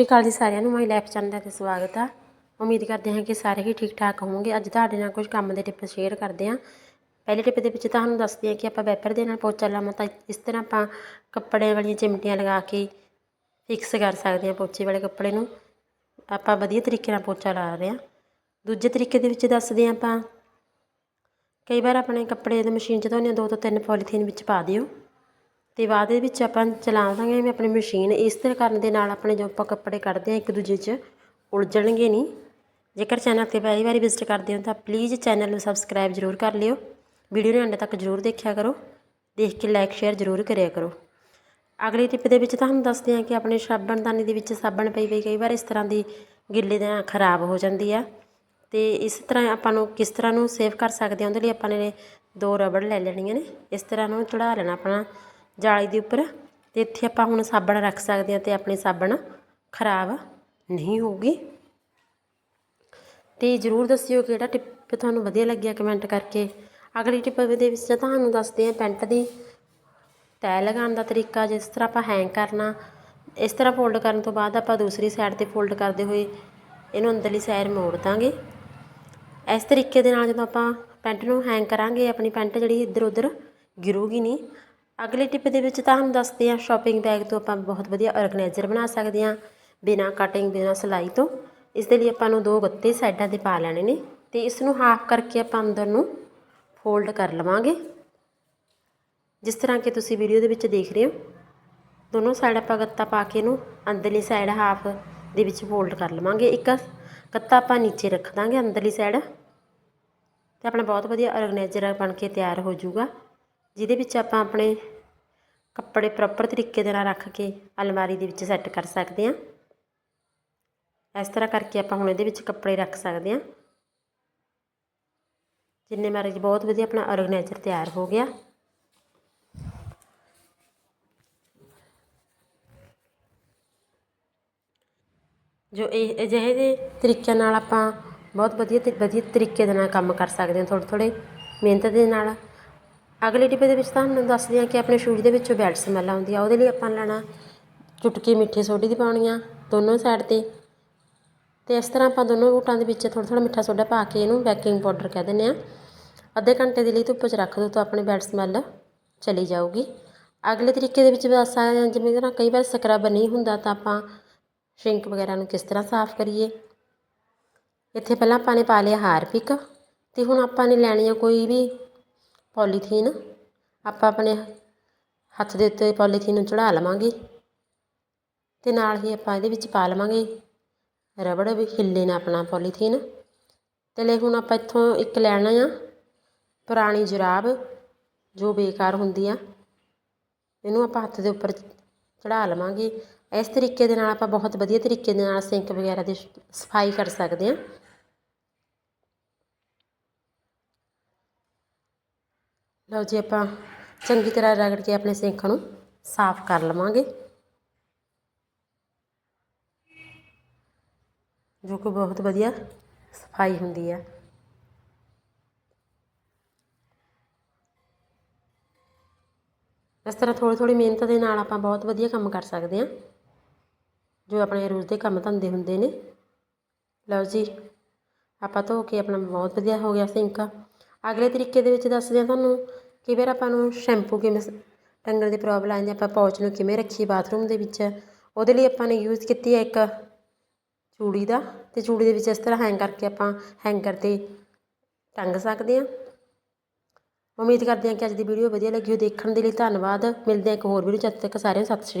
ਸ਼੍ਰੀ ਅਕਾਲ ਜੀ ਸਾਰਿਆਂ ਨੂੰ ਮਾਈ ਲਾਈਫ ਚੈਨਲ ਤੇ ਸਵਾਗਤ ਆ। ਉਮੀਦ ਕਰਦੇ ਹਾਂ ਕਿ ਸਾਰੇ ਹੀ ਠੀਕ ਠਾਕ ਹੋਵੋਗੇ। ਅੱਜ ਤੁਹਾਡੇ ਨਾਲ ਕੁਝ ਕੰਮ ਦੇ ਟਿਪ ਸ਼ੇਅਰ ਕਰਦੇ ਹਾਂ। ਪਹਿਲੇ ਟਿਪ ਦੇ ਵਿੱਚ ਤੁਹਾਨੂੰ ਦੱਸਦੇ ਹਾਂ ਕਿ ਆਪਾਂ ਵੈਪਰ ਦੇ ਨਾਲ ਪੋਚਾ ਲਾਵਾਂ ਤਾਂ ਇਸ ਤਰ੍ਹਾਂ ਆਪਾਂ ਕੱਪੜੇ ਵਾਲੀਆਂ ਚਿਮਟੀਆਂ ਲਗਾ ਕੇ ਫਿਕਸ ਕਰ ਸਕਦੇ ਹਾਂ ਪੋਚੇ ਵਾਲੇ ਕੱਪੜੇ ਨੂੰ। ਆਪਾਂ ਵਧੀਆ ਤਰੀਕੇ ਨਾਲ ਪੋਚਾ ਲਾ ਰਹੇ ਹਾਂ। ਦੂਜੇ ਤਰੀਕੇ ਦੇ ਵਿੱਚ ਦੱਸਦੇ ਹਾਂ ਆਪਾਂ, ਕਈ ਵਾਰ ਆਪਣੇ ਕੱਪੜੇ ਦੇ ਮਸ਼ੀਨ 'ਚ ਧੋਨੇ ਦੋ ਤੋਂ ਤਿੰਨ ਪੋਲੀਥੀਨ ਵਿੱਚ ਪਾ ਦਿਓ। ਅਤੇ ਬਾਅਦ ਦੇ ਵਿੱਚ ਆਪਾਂ ਚਲਾ ਦਾਂਗੇ ਐਵੇਂ ਆਪਣੀ ਮਸ਼ੀਨ ਇਸ ਤਰ੍ਹਾਂ ਕਰਨ ਦੇ ਨਾਲ ਆਪਣੇ ਜੋ ਆਪਾਂ ਕੱਪੜੇ ਕੱਢਦੇ ਹਾਂ ਇੱਕ ਦੂਜੇ 'ਚ ਉਲਝਣਗੇ ਨਹੀਂ। ਜੇਕਰ ਚੈਨਲ 'ਤੇ ਪਹਿਲੀ ਵਾਰੀ ਵਿਜ਼ਿਟ ਕਰਦੇ ਹੋ ਤਾਂ ਪਲੀਜ਼ ਚੈਨਲ ਨੂੰ ਸਬਸਕ੍ਰਾਈਬ ਜ਼ਰੂਰ ਕਰ ਲਿਓ। ਵੀਡੀਓ ਨੂੰ ਅੰਤ ਤੱਕ ਜ਼ਰੂਰ ਦੇਖਿਆ ਕਰੋ। ਦੇਖ ਕੇ ਲਾਈਕ ਸ਼ੇਅਰ ਜ਼ਰੂਰ ਕਰਿਆ ਕਰੋ। ਅਗਲੀ ਟਿਪ ਦੇ ਵਿੱਚ ਤੁਹਾਨੂੰ ਦੱਸਦੇ ਹਾਂ ਕਿ ਆਪਣੇ ਸਾਬਣਦਾਨੀ ਦੇ ਵਿੱਚ ਸਾਬਣ ਪਈ ਪਈ ਕਈ ਵਾਰ ਇਸ ਤਰ੍ਹਾਂ ਦੀ ਗਿੱਲੇ ਦਾ ਖਰਾਬ ਹੋ ਜਾਂਦੀ ਆ। ਅਤੇ ਇਸ ਤਰ੍ਹਾਂ ਆਪਾਂ ਨੂੰ ਕਿਸ ਤਰ੍ਹਾਂ ਨੂੰ ਸੇਵ ਕਰ ਸਕਦੇ ਹਾਂ? ਉਹਦੇ ਲਈ ਆਪਾਂ ਨੇ ਦੋ ਰਬੜ ਲੈ ਲੈਣੀਆਂ ਨੇ। ਇਸ ਤਰ੍ਹਾਂ ਨੂੰ ਚੜਾ ਲੈਣਾ ਆਪਣਾ। ਜਾਲੀ ਦੇ ਉੱਪਰ। ਅਤੇ ਇੱਥੇ ਆਪਾਂ ਹੁਣ ਸਾਬਣ ਰੱਖ ਸਕਦੇ ਹਾਂ ਅਤੇ ਆਪਣੀ ਸਾਬਣ ਖਰਾਬ ਨਹੀਂ ਹੋਊਗੀ। ਅਤੇ ਜ਼ਰੂਰ ਦੱਸਿਓ ਕਿਹੜਾ ਟਿਪ ਤੁਹਾਨੂੰ ਵਧੀਆ ਲੱਗਿਆ ਕਮੈਂਟ ਕਰਕੇ। ਅਗਲੀ ਟਿਪ ਦੇ ਵਿੱਚ ਤੁਹਾਨੂੰ ਦੱਸਦੇ ਹਾਂ ਪੈਂਟ ਦੀ ਤੈਅ ਲਗਾਉਣ ਦਾ ਤਰੀਕਾ, ਜਿਸ ਤਰ੍ਹਾਂ ਆਪਾਂ ਹੈਂਗ ਕਰਨਾ। ਇਸ ਤਰ੍ਹਾਂ ਫੋਲਡ ਕਰਨ ਤੋਂ ਬਾਅਦ ਆਪਾਂ ਦੂਸਰੀ ਸਾਈਡ 'ਤੇ ਫੋਲਡ ਕਰਦੇ ਹੋਏ ਇਹਨੂੰ ਅੰਦਰਲੀ ਸਾਈਡ ਮੋੜ ਦਾਂਗੇ। ਇਸ ਤਰੀਕੇ ਦੇ ਨਾਲ ਜਦੋਂ ਆਪਾਂ ਪੈਂਟ ਨੂੰ ਹੈਂਗ ਕਰਾਂਗੇ, ਆਪਣੀ ਪੈਂਟ ਜਿਹੜੀ ਇੱਧਰ ਉੱਧਰ ਗਿਰੂਗੀ ਨਹੀਂ ਅਗਲੇ ਟਿਪ ਦੇ ਵਿੱਚ ਤੁਹਾਨੂੰ ਦੱਸਦੇ ਹਾਂ ਸ਼ਾਪਿੰਗ ਬੈਗ ਤੋਂ ਆਪਾਂ ਬਹੁਤ ਵਧੀਆ ਆਰਗੇਨਾਈਜ਼ਰ ਬਣਾ ਸਕਦੇ ਹਾਂ, ਬਿਨਾਂ ਕਟਿੰਗ ਬਿਨਾਂ ਸਿਲਾਈ ਤੋਂ। ਇਸ ਦੇ ਲਈ ਆਪਾਂ ਨੂੰ ਦੋ ਗੱਤੇ ਸਾਈਡਾਂ 'ਤੇ ਪਾ ਲੈਣੇ ਨੇ ਅਤੇ ਇਸ ਨੂੰ ਹਾਫ ਕਰਕੇ ਆਪਾਂ ਅੰਦਰ ਨੂੰ ਫੋਲਡ ਕਰ ਲਵਾਂਗੇ। ਜਿਸ ਤਰ੍ਹਾਂ ਕਿ ਤੁਸੀਂ ਵੀਡੀਓ ਦੇ ਵਿੱਚ ਦੇਖ ਰਹੇ ਹੋ, ਦੋਨੋਂ ਸਾਈਡ ਆਪਾਂ ਗੱਤਾ ਪਾ ਕੇ ਇਹਨੂੰ ਅੰਦਰਲੀ ਸਾਈਡ ਹਾਫ ਦੇ ਵਿੱਚ ਫੋਲਡ ਕਰ ਲਵਾਂਗੇ। ਇੱਕ ਗੱਤਾ ਆਪਾਂ ਨੀਚੇ ਰੱਖ ਦਾਂਗੇ ਅੰਦਰਲੀ ਸਾਈਡ ਤੇ ਆਪਣਾ ਬਹੁਤ ਵਧੀਆ ਆਰਗੇਨਾਈਜ਼ਰ ਬਣ ਕੇ ਤਿਆਰ ਹੋ ਜਾਊਗਾ। ਜਿਹਦੇ ਵਿੱਚ ਆਪਾਂ ਆਪਣੇ ਕੱਪੜੇ ਪ੍ਰੋਪਰ ਤਰੀਕੇ ਦੇ ਨਾਲ ਰੱਖ ਕੇ ਅਲਮਾਰੀ ਦੇ ਵਿੱਚ ਸੈੱਟ ਕਰ ਸਕਦੇ ਹਾਂ। ਇਸ ਤਰ੍ਹਾਂ ਕਰਕੇ ਆਪਾਂ ਹੁਣ ਇਹਦੇ ਵਿੱਚ ਕੱਪੜੇ ਰੱਖ ਸਕਦੇ ਹਾਂ। ਜਿੰਨੇ ਮਰਜ਼ੀ ਬਹੁਤ ਵਧੀਆ ਆਪਣਾ ਆਰਗੇਨਾਈਜ਼ਰ ਤਿਆਰ ਹੋ ਗਿਆ। ਜੋ ਇਹ ਅਜਿਹੇ ਦੇ ਤਰੀਕਿਆਂ ਨਾਲ ਆਪਾਂ ਬਹੁਤ ਵਧੀਆ ਤੇ ਵਧੀਆ ਤਰੀਕੇ ਦੇ ਨਾਲ ਕੰਮ ਕਰ ਸਕਦੇ ਹਾਂ। ਥੋੜ੍ਹੇ ਥੋੜ੍ਹੇ ਮਿਹਨਤ ਦੇ ਨਾਲ ਅਗਲੇ ਟਿਪ ਦੇ ਵਿੱਚ ਤੁਹਾਨੂੰ ਦੱਸਦੇ ਹਾਂ ਕਿ ਆਪਣੇ ਸ਼ੂਜ਼ ਦੇ ਵਿੱਚੋਂ ਬੈਡ ਸਮੈਲ ਆਉਂਦੀ ਆ ਉਹਦੇ ਲਈ ਆਪਾਂ ਲੈਣਾ ਚੁਟਕੀ ਮਿੱਠੇ ਸੋਡੇ ਦੀ ਪਾਉਣੀ ਆ ਦੋਨੋਂ ਸਾਈਡ 'ਤੇ। ਅਤੇ ਇਸ ਤਰ੍ਹਾਂ ਆਪਾਂ ਦੋਨੋਂ ਬੂਟਾਂ ਦੇ ਵਿੱਚ ਥੋੜ੍ਹਾ ਥੋੜ੍ਹਾ ਮਿੱਠਾ ਸੋਡਾ ਪਾ ਕੇ ਇਹਨੂੰ ਬੇਕਿੰਗ ਪਾਊਡਰ ਕਹਿ ਦਿੰਦੇ ਆ ਅੱਧੇ ਘੰਟੇ ਦੇ ਲਈ ਧੁੱਪ 'ਚ ਰੱਖ ਦਿਓ ਤਾਂ ਆਪਣੀ ਬੈਡ ਸਮੈਲ ਚਲੀ ਜਾਊਗੀ। ਅਗਲੇ ਤਰੀਕੇ ਦੇ ਵਿੱਚ ਦੱਸ ਸਕਦੇ ਜਿਵੇਂ ਨਾ ਕਈ ਵਾਰ ਸਕਰਬ ਨਹੀਂ ਹੁੰਦਾ ਤਾਂ ਆਪਾਂ ਸ਼ਿੰਕ ਵਗੈਰਾ ਨੂੰ ਕਿਸ ਤਰ੍ਹਾਂ ਸਾਫ਼ ਕਰੀਏ। ਇੱਥੇ ਪਹਿਲਾਂ ਆਪਾਂ ਨੇ ਪਾ ਲਿਆ ਹਾਰਪਿਕ ਅਤੇ ਹੁਣ ਆਪਾਂ ਨੇ ਲੈਣੀ ਆ ਕੋਈ ਵੀ ਪੋਲੀਥੀਨ। ਆਪਾਂ ਆਪਣੇ ਹੱਥ ਦੇ ਉੱਤੇ ਪੋਲੀਥੀਨ ਨੂੰ ਚੜ੍ਹਾ ਲਵਾਂਗੇ ਅਤੇ ਨਾਲ ਹੀ ਆਪਾਂ ਇਹਦੇ ਵਿੱਚ ਪਾ ਲਵਾਂਗੇ ਰਬੜ ਵੀ ਹਿੱਲੇ ਨਾ ਆਪਣਾ ਪੋਲੀਥੀਨ। ਅਤੇ ਲੈ ਹੁਣ ਆਪਾਂ ਇੱਥੋਂ ਇੱਕ ਲੈਣਾ ਆ ਪੁਰਾਣੀ ਜੁਰਾਬ, ਜੋ ਬੇਕਾਰ ਹੁੰਦੀ ਆ। ਇਹਨੂੰ ਆਪਾਂ ਹੱਥ ਦੇ ਉੱਪਰ ਚੜਾ ਲਵਾਂਗੇ। ਇਸ ਤਰੀਕੇ ਦੇ ਨਾਲ ਆਪਾਂ ਬਹੁਤ ਵਧੀਆ ਤਰੀਕੇ ਦੇ ਨਾਲ ਸਿੰਕ ਵਗੈਰਾ ਦੀ ਸਫ਼ਾਈ ਕਰ ਸਕਦੇ ਹਾਂ ਲਓ ਜੀ ਆਪਾਂ ਚੰਗੀ ਤਰ੍ਹਾਂ ਰਗੜ ਕੇ ਆਪਣੇ ਸਿੰਕ ਨੂੰ ਸਾਫ਼ ਕਰ ਲਵਾਂਗੇ। ਜੋ ਕਿ ਬਹੁਤ ਵਧੀਆ ਸਫ਼ਾਈ ਹੁੰਦੀ ਹੈ ਇਸ ਤਰ੍ਹਾਂ ਥੋੜ੍ਹੀ ਥੋੜ੍ਹੀ ਮਿਹਨਤ ਦੇ ਨਾਲ ਆਪਾਂ ਬਹੁਤ ਵਧੀਆ ਕੰਮ ਕਰ ਸਕਦੇ ਹਾਂ। ਜੋ ਆਪਣੇ ਰੋਜ਼ ਦੇ ਕੰਮ ਧੰਦੇ ਹੁੰਦੇ ਨੇ। ਲਓ ਜੀ, ਆਪਾਂ ਧੋ ਕੇ ਆਪਣਾ ਬਹੁਤ ਵਧੀਆ ਹੋ ਗਿਆ ਸਿੰਕ ਅਗਲੇ ਤਰੀਕੇ ਦੇ ਵਿੱਚ ਦੱਸਦੇ ਹਾਂ ਤੁਹਾਨੂੰ ਕਈ ਵਾਰ ਆਪਾਂ ਨੂੰ ਸ਼ੈਂਪੂ ਕਿਵੇਂ ਟੰਗਣ ਦੀ ਪ੍ਰੋਬਲਮ ਆਉਂਦੀ ਆਪਾਂ ਪੌਚ ਨੂੰ ਕਿਵੇਂ ਰੱਖੀਏ ਬਾਥਰੂਮ ਦੇ ਵਿੱਚ। ਉਹਦੇ ਲਈ ਆਪਾਂ ਨੇ ਯੂਜ਼ ਕੀਤੀ ਹੈ ਇੱਕ ਚੂੜੀ ਦਾ ਅਤੇ ਚੂੜੀ ਦੇ ਵਿੱਚ ਇਸ ਤਰ੍ਹਾਂ ਹੈਂਗ ਕਰਕੇ ਆਪਾਂ ਹੈਂਗਰ 'ਤੇ ਟੰਗ ਸਕਦੇ ਹਾਂ। ਉਮੀਦ ਕਰਦੇ ਹਾਂ ਕਿ ਅੱਜ ਦੀ ਵੀਡੀਓ ਵਧੀਆ ਲੱਗੀ ਹੋ ਦੇਖਣ ਦੇ ਲਈ ਧੰਨਵਾਦ। ਮਿਲਦੇ ਹਾਂ ਇੱਕ ਹੋਰ ਵੀਡੀਓ ਜਦ ਤੱਕ ਸਾਰਿਆਂ ਨੂੰ ਸਤਿ ਸ਼੍ਰੀ